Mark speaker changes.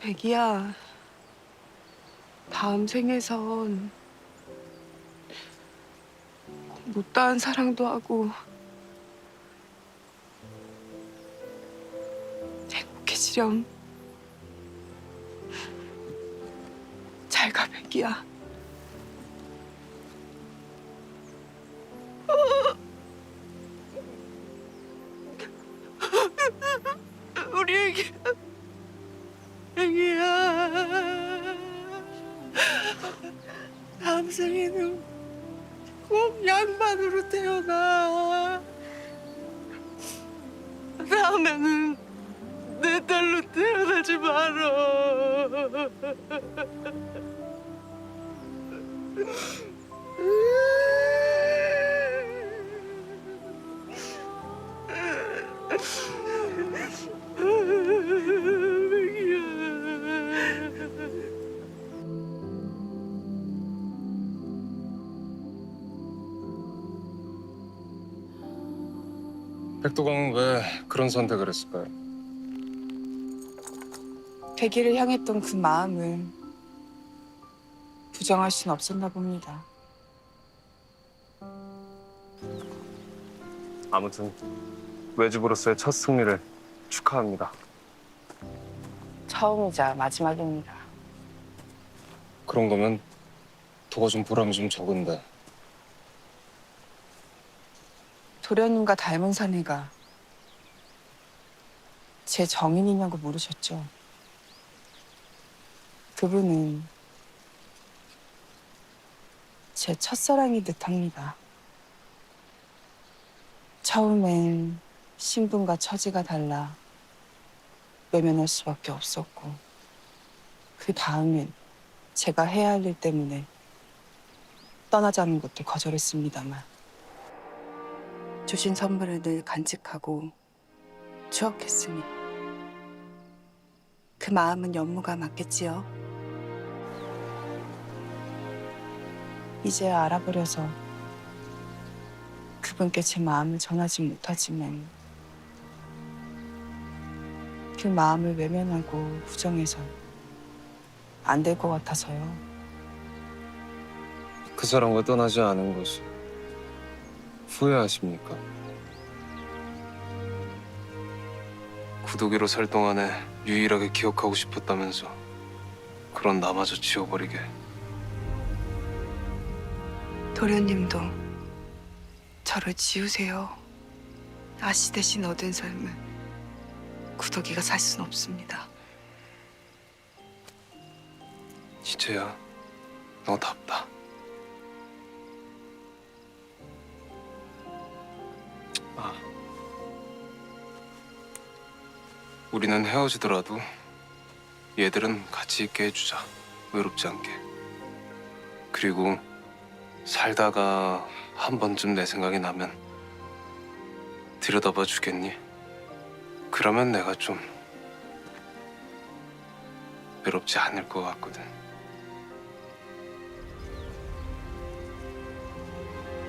Speaker 1: 백이야. 다음 생에선 못다한 사랑도 하고 행복해지렴. 잘 가, 백이야. 생에는 꼭 양반으로 태어나. 다음에는 내 딸로 태어나지 말어.
Speaker 2: 백도광은 왜 그런 선택을 했을까요?
Speaker 1: 백이를 향했던 그 마음을 부정할 순 없었나 봅니다.
Speaker 2: 아무튼 외주부로서의 첫 승리를 축하합니다.
Speaker 1: 처음이자 마지막입니다.
Speaker 2: 그런 거면 도와준 보람이 좀 적은데
Speaker 1: 도련님과 닮은 사내가 제 정인이냐고 물으셨죠. 그분은 제 첫사랑이 듯합니다. 처음엔 신분과 처지가 달라 외면할 수밖에 없었고 그 다음엔 제가 해야 할 일 때문에 떠나자는 것도 거절했습니다만 주신 선물을 늘 간직하고 추억했으니 그 마음은 연무가 맞겠지요. 이제 알아버려서 그분께 제 마음을 전하지 못하지만 그 마음을 외면하고 부정해선 안 될 것 같아서요.
Speaker 2: 그 사람과 떠나지 않은 것이 후회하십니까? 구독이로 살 동안에 유일하게 기억하고 싶었다면서 그런 나마저 지워버리게
Speaker 1: 도련님도 저를 지우세요. 아씨 대신 얻은 삶을 구더기가 살 순 없습니다.
Speaker 2: 이제야 너 답다. 아, 우리는 헤어지더라도 얘들은 같이 있게 해주자. 외롭지 않게. 그리고 살다가 한 번쯤 내 생각이 나면 들여다봐 주겠니? 그러면 내가 좀 외롭지 않을 것 같거든.